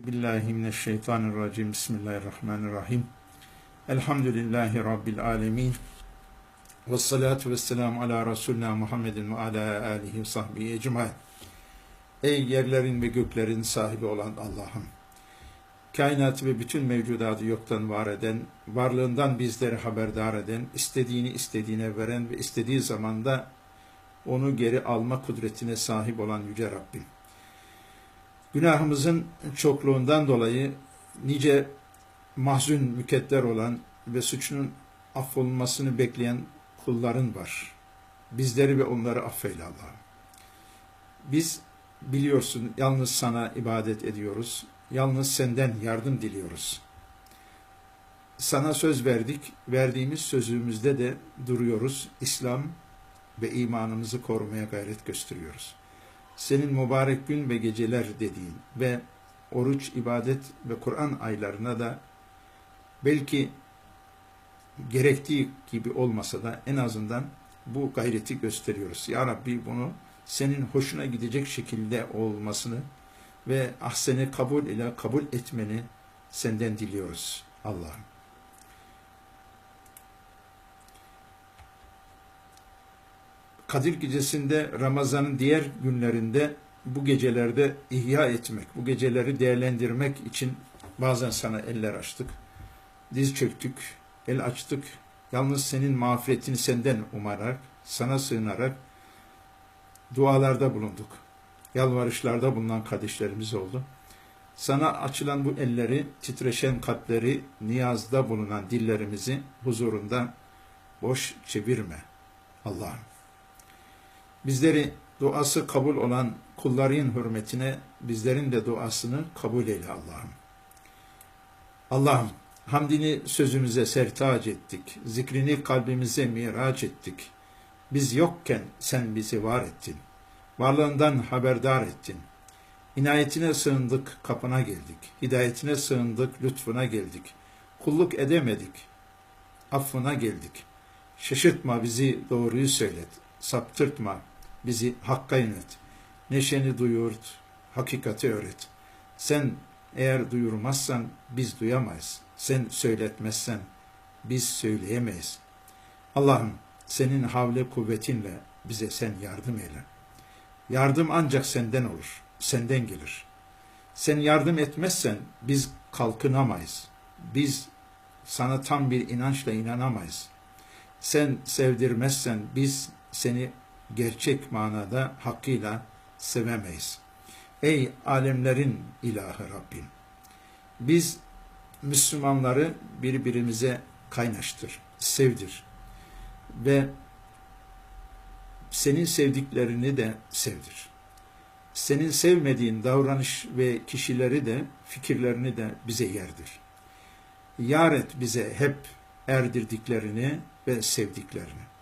Billahi mineşşeytanirracim. Bismillahirrahmanirrahim. Elhamdülillahi Rabbil alemin. Ve salatu ve selamu ala Resulina Muhammedin ve ala alihi ve sahbihi ecmain. Ey yerlerin ve göklerin sahibi olan Allah'ım! Kainatı ve bütün mevcudatı yoktan var eden, varlığından bizleri haberdar eden, istediğini istediğine veren ve istediği zamanda onu geri alma kudretine sahip olan Yüce Rabbim. Günahımızın çokluğundan dolayı nice mahzun müketler olan ve suçunun affolunmasını bekleyen kulların var. Bizleri ve onları affeyle Allah'ım. Biz biliyorsun yalnız sana ibadet ediyoruz. Yalnız senden yardım diliyoruz. Sana söz verdik. Verdiğimiz sözümüzde de duruyoruz. İslam ve imanımızı korumaya gayret gösteriyoruz senin mübarek gün ve geceler dediğin ve oruç, ibadet ve Kur'an aylarına da belki gerektiği gibi olmasa da en azından bu gayreti gösteriyoruz. Ya Rabbi bunu senin hoşuna gidecek şekilde olmasını ve ahseni kabul ile kabul etmeni senden diliyoruz Allah'ım. Kadir gecesinde Ramazan'ın diğer günlerinde bu gecelerde ihya etmek, bu geceleri değerlendirmek için bazen sana eller açtık. Diz çöktük, el açtık. Yalnız senin mağfiretini senden umarak, sana sığınarak dualarda bulunduk. Yalvarışlarda bulunan kardeşlerimiz oldu. Sana açılan bu elleri, titreşen kalpleri, niyazda bulunan dillerimizi huzurunda boş çevirme Allah'ım. Bizleri duası kabul olan kulların hürmetine bizlerin de duasını kabul eyle Allah'ım. Allah'ım hamdini sözümüze sertac ettik, zikrini kalbimize miraç ettik. Biz yokken sen bizi var ettin, varlığından haberdar ettin. İnayetine sığındık, kapına geldik. Hidayetine sığındık, lütfuna geldik. Kulluk edemedik, affına geldik. Şaşırtma bizi, doğruyu söylet. Saptırtma, bizi hakka yönet. Neşeni duyurt, hakikati öğret. Sen eğer duyurmazsan biz duyamayız. Sen söyletmezsen biz söyleyemeyiz. Allah'ım senin havle kuvvetinle bize sen yardım eyle. Yardım ancak senden olur, senden gelir. Sen yardım etmezsen biz kalkınamayız. Biz sana tam bir inançla inanamayız. Sen sevdirmezsen biz seni gerçek manada hakkıyla sevemeyiz. Ey alemlerin ilahı Rabbim! Biz Müslümanları birbirimize kaynaştır, sevdir ve senin sevdiklerini de sevdir. Senin sevmediğin davranış ve kişileri de fikirlerini de bize yerdir. Yar et bize hep erdirdiklerini ve sevdiklerini.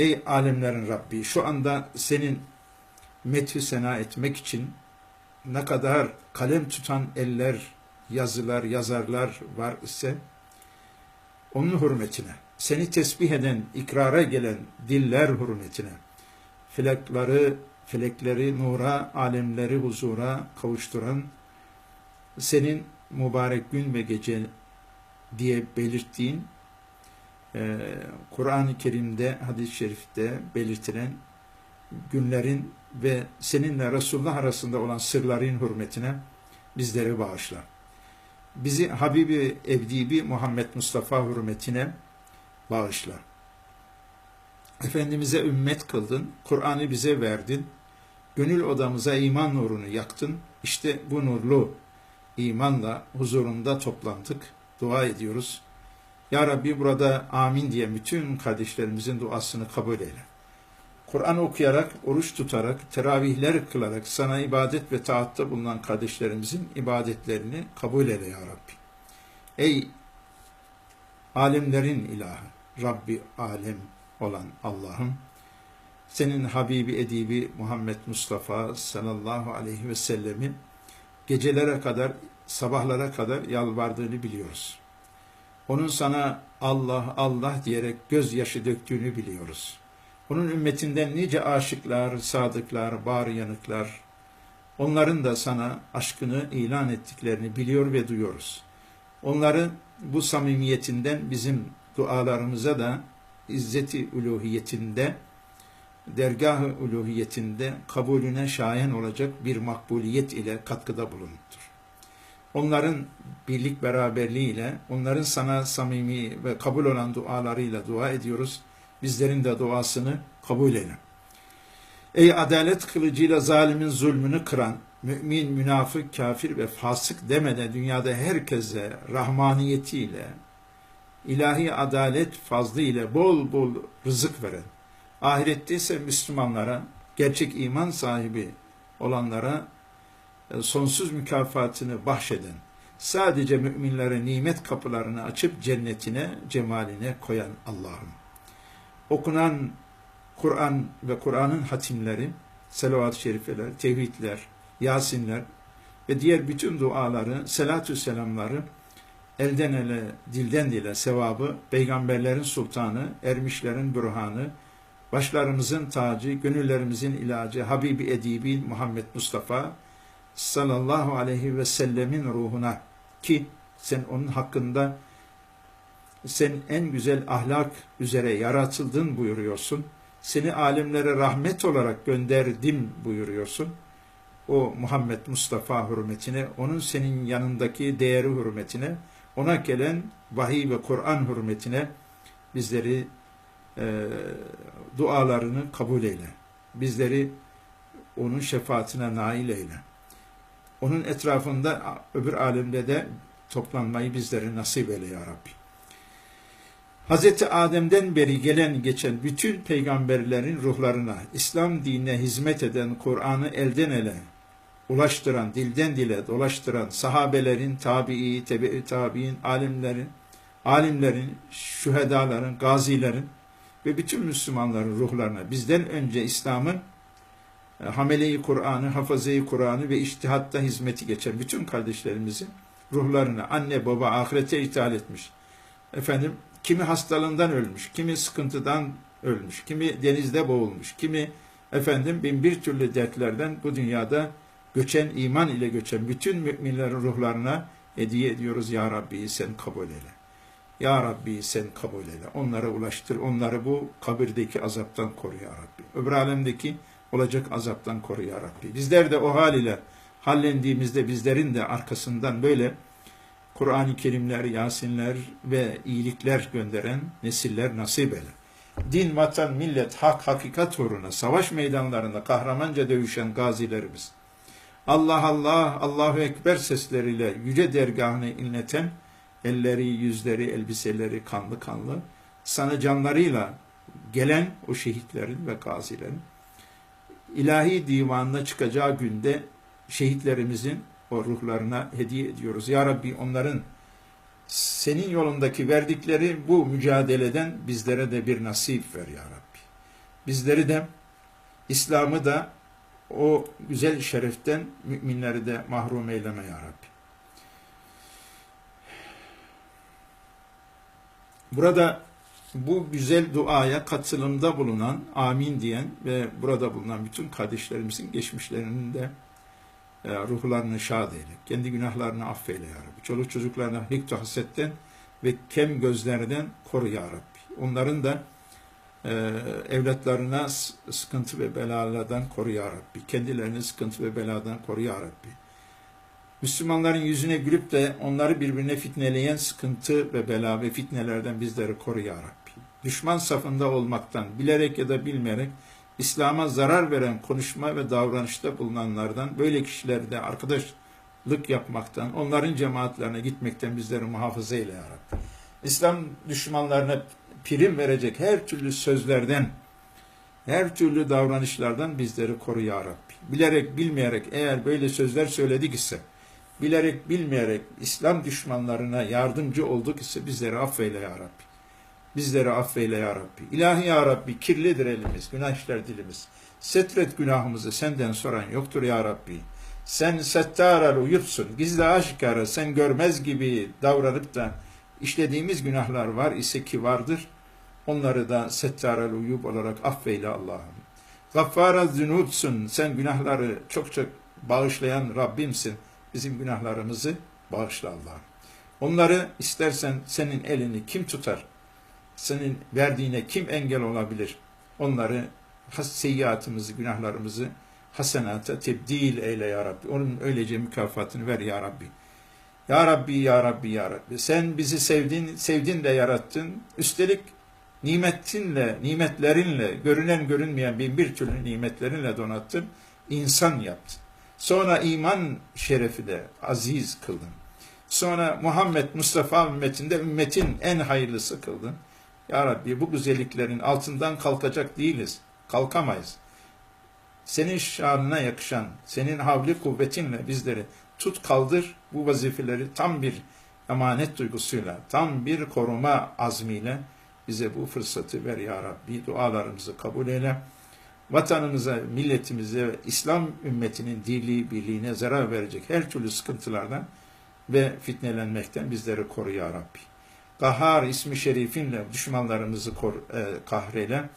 Ey alemlerin Rabbi şu anda senin methü sena etmek için ne kadar kalem tutan eller, yazılar, yazarlar var ise onun hürmetine, seni tesbih eden, ikrara gelen diller hürmetine, felekleri, felekleri nura, alemleri huzura kavuşturan senin mübarek gün ve gece diye belirttiğin e, Kur'an-ı Kerim'de, hadis-i şerifte belirtilen günlerin ve seninle Resulullah arasında olan sırların hürmetine bizleri bağışla. Bizi Habibi Evdibi Muhammed Mustafa hürmetine bağışla. Efendimiz'e ümmet kıldın, Kur'an'ı bize verdin, gönül odamıza iman nurunu yaktın. İşte bu nurlu imanla huzurunda toplandık, dua ediyoruz. Ya Rabbi burada amin diye bütün kardeşlerimizin duasını kabul eyle. Kur'an okuyarak, oruç tutarak, teravihler kılarak sana ibadet ve taatta bulunan kardeşlerimizin ibadetlerini kabul eyle ya Rabbi. Ey alemlerin ilahı, Rabbi alem olan Allah'ım, senin Habibi Edibi Muhammed Mustafa sallallahu aleyhi ve sellemin gecelere kadar, sabahlara kadar yalvardığını biliyoruz. Onun sana Allah Allah diyerek gözyaşı döktüğünü biliyoruz. Onun ümmetinden nice aşıklar, sadıklar, bağrı yanıklar Onların da sana aşkını ilan ettiklerini biliyor ve duyuyoruz. Onların bu samimiyetinden bizim dualarımıza da izzeti uluhiyetinde, dergah-ı uluhiyetinde kabulüne şayan olacak bir makbuliyet ile katkıda bulunmuştur. Onların birlik beraberliğiyle, onların sana samimi ve kabul olan dualarıyla dua ediyoruz. Bizlerin de duasını kabul eyle. Ey adalet kılıcıyla zalimin zulmünü kıran, mümin, münafık, kafir ve fasık demeden dünyada herkese rahmaniyetiyle, ilahi adalet fazlı ile bol bol rızık veren, ahirette ise Müslümanlara, gerçek iman sahibi olanlara sonsuz mükafatını bahşeden, sadece müminlere nimet kapılarını açıp cennetine, cemaline koyan Allah'ım. Okunan Kur'an ve Kur'an'ın hatimleri, selavat-ı şerifeler, tevhidler, yasinler ve diğer bütün duaları, selatü selamları elden ele, dilden dile sevabı, peygamberlerin sultanı, ermişlerin bürhanı, başlarımızın tacı, gönüllerimizin ilacı, Habibi Edibi Muhammed Mustafa sallallahu aleyhi ve sellemin ruhuna ki sen onun hakkında sen en güzel ahlak üzere yaratıldın buyuruyorsun. Seni alemlere rahmet olarak gönderdim buyuruyorsun. O Muhammed Mustafa hürmetine, onun senin yanındaki değeri hürmetine, ona gelen vahiy ve Kur'an hürmetine bizleri e, dualarını kabul eyle. Bizleri onun şefaatine nail eyle. Onun etrafında öbür alemde de toplanmayı bizlere nasip eyle ya Rabbi. Hz. Adem'den beri gelen geçen bütün peygamberlerin ruhlarına, İslam dinine hizmet eden Kur'an'ı elden ele ulaştıran, dilden dile dolaştıran sahabelerin, tabii, tebe tabi'in, alimlerin, alimlerin, şühedaların, gazilerin ve bütün Müslümanların ruhlarına bizden önce İslam'ın hameleyi Kur'an'ı, hafızayı Kur'an'ı ve iştihatta hizmeti geçen bütün kardeşlerimizin ruhlarına anne baba ahirete ithal etmiş. Efendim kimi hastalığından ölmüş, kimi sıkıntıdan ölmüş, kimi denizde boğulmuş, kimi efendim bin bir türlü dertlerden bu dünyada göçen, iman ile göçen bütün müminlerin ruhlarına hediye ediyoruz. Ya Rabbi sen kabul eyle. Ya Rabbi sen kabul eyle. Onlara ulaştır. Onları bu kabirdeki azaptan koru Ya Rabbi. Öbür alemdeki olacak azaptan koru Ya Rabbi. Bizler de o hal ile hallendiğimizde bizlerin de arkasından böyle Kur'an-ı Kerimler, Yasinler ve iyilikler gönderen nesiller nasip eyle. Din, vatan, millet, hak, hakikat uğruna savaş meydanlarında kahramanca dövüşen gazilerimiz, Allah Allah, Allahu Ekber sesleriyle yüce dergahını inleten, elleri, yüzleri, elbiseleri kanlı kanlı, sana canlarıyla gelen o şehitlerin ve gazilerin, ilahi divanına çıkacağı günde şehitlerimizin o ruhlarına hediye ediyoruz. Ya Rabbi onların senin yolundaki verdikleri bu mücadeleden bizlere de bir nasip ver ya Rabbi. Bizleri de İslam'ı da o güzel şereften müminleri de mahrum eyleme ya Rabbi. Burada bu güzel duaya katılımda bulunan, amin diyen ve burada bulunan bütün kardeşlerimizin geçmişlerinin de e, ruhlarını şad eyle. Kendi günahlarını affeyle ya Rabbi. Çoluk çocuklarına hiktu hasetten ve kem gözlerden koru ya Rabbi. Onların da e, evlatlarına sıkıntı ve belalardan koru ya Rabbi. Kendilerini sıkıntı ve beladan koru ya Rabbi. Müslümanların yüzüne gülüp de onları birbirine fitneleyen sıkıntı ve bela ve fitnelerden bizleri koru ya Rabbi. Düşman safında olmaktan bilerek ya da bilmeyerek İslam'a zarar veren konuşma ve davranışta bulunanlardan böyle kişilerde arkadaşlık yapmaktan, onların cemaatlerine gitmekten bizleri muhafaza eyle ya Rabbi. İslam düşmanlarına prim verecek her türlü sözlerden, her türlü davranışlardan bizleri koru ya Rabbi. Bilerek bilmeyerek eğer böyle sözler söyledik ise, bilerek bilmeyerek İslam düşmanlarına yardımcı olduk ise bizleri affeyle ya Rabbi. Bizleri affeyle ya Rabbi. İlahi ya Rabbi kirlidir elimiz, günah işler dilimiz. Setret günahımızı senden soran yoktur ya Rabbi. Sen settaral uyupsun, gizli aşikara sen görmez gibi davranıp da işlediğimiz günahlar var ise ki vardır. Onları da settaral uyup olarak affeyle Allah'ım. Gaffara zünubsun, sen günahları çok çok bağışlayan Rabbimsin. Bizim günahlarımızı bağışla Allah'ım. Onları istersen senin elini kim tutar? Senin verdiğine kim engel olabilir? Onları seyyiatımızı, günahlarımızı hasenata tebdil eyle ya Rabbi. Onun öylece mükafatını ver ya Rabbi. Ya Rabbi, Ya Rabbi, Ya Rabbi. Sen bizi sevdin, sevdin de yarattın. Üstelik nimetinle, nimetlerinle, görünen görünmeyen bin bir türlü nimetlerinle donattın. İnsan yaptın. Sonra iman şerefi de aziz kıldın. Sonra Muhammed Mustafa ümmetinde ümmetin en hayırlısı kıldın. Ya Rabbi bu güzelliklerin altından kalkacak değiliz. Kalkamayız. Senin şanına yakışan, senin havli kuvvetinle bizleri tut kaldır bu vazifeleri tam bir emanet duygusuyla, tam bir koruma azmiyle bize bu fırsatı ver ya Rabbi. Dualarımızı kabul eyle. Vatanımıza, milletimize ve İslam ümmetinin dirliği, birliğine zarar verecek her türlü sıkıntılardan ve fitnelenmekten bizleri koru ya Rabbi. Kahhar ismi şerifinle düşmanlarımızı kor, e, kahreyle.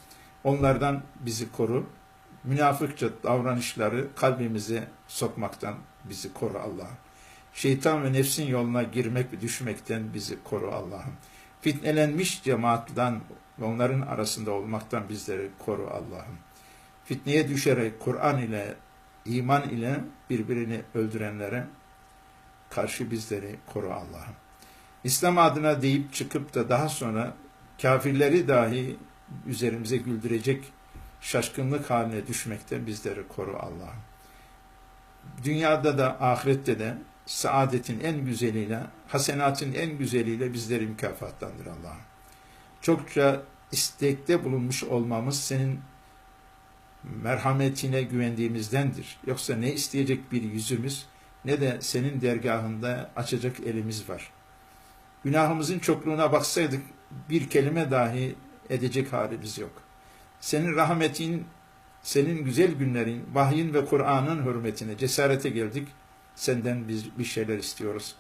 Onlardan bizi koru. Münafıkça davranışları kalbimize sokmaktan bizi koru Allah'ım. Şeytan ve nefsin yoluna girmek ve düşmekten bizi koru Allah'ım. Fitnelenmiş cemaattan ve onların arasında olmaktan bizleri koru Allah'ım. Fitneye düşerek Kur'an ile, iman ile birbirini öldürenlere karşı bizleri koru Allah'ım. İslam adına deyip çıkıp da daha sonra kafirleri dahi üzerimize güldürecek şaşkınlık haline düşmekten bizleri koru Allah'ım. Dünyada da ahirette de saadetin en güzeliyle, hasenatın en güzeliyle bizleri mükafatlandır Allah'ım. Çokça istekte bulunmuş olmamız senin merhametine güvendiğimizdendir. Yoksa ne isteyecek bir yüzümüz ne de senin dergahında açacak elimiz var. Günahımızın çokluğuna baksaydık bir kelime dahi edecek halimiz yok. Senin rahmetin, senin güzel günlerin, vahyin ve Kur'an'ın hürmetine cesarete geldik. Senden biz bir şeyler istiyoruz.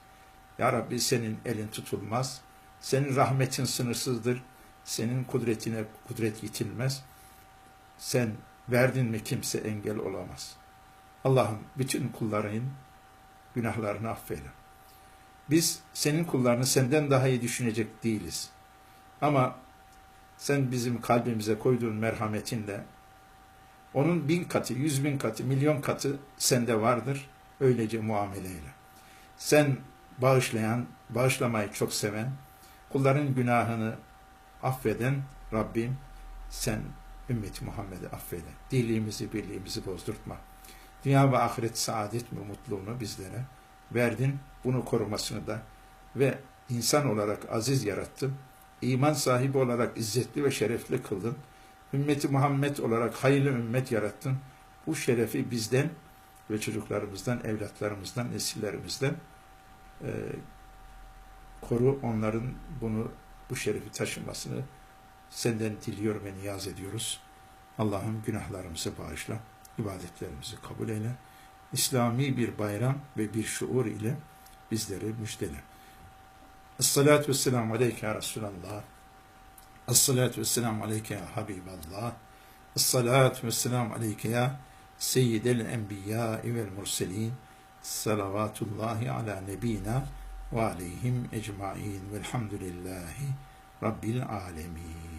Ya Rabbi senin elin tutulmaz. Senin rahmetin sınırsızdır. Senin kudretine kudret yitilmez. Sen verdin mi kimse engel olamaz. Allah'ım bütün kulların günahlarını affeyle. Biz senin kullarını senden daha iyi düşünecek değiliz. Ama sen bizim kalbimize koyduğun merhametinle onun bin katı, yüz bin katı, milyon katı sende vardır. Öylece muameleyle. Sen bağışlayan, bağışlamayı çok seven, kulların günahını affeden Rabbim sen ümmeti Muhammed'i affeyle. Diliğimizi, birliğimizi bozdurtma. Dünya ve ahiret saadet ve mutluluğunu bizlere verdin. Bunu korumasını da ve insan olarak aziz yarattın. İman sahibi olarak izzetli ve şerefli kıldın. Ümmeti Muhammed olarak hayırlı ümmet yarattın. Bu şerefi bizden ve çocuklarımızdan, evlatlarımızdan, nesillerimizden e, koru. Onların bunu, bu şerefi taşımasını senden diliyor ve niyaz ediyoruz. Allah'ım günahlarımızı bağışla, ibadetlerimizi kabul eyle. İslami bir bayram ve bir şuur ile bizleri müjdele. Esselatu vesselamu aleyke ya Resulallah. Esselatu vesselamu aleyke ya Habiballah. Esselatu vesselamu aleyke ya Seyyidel Enbiya vel Murselin. Salavatullahi ala nebina ve aleyhim ecmain velhamdülillahi Rabbil alemin.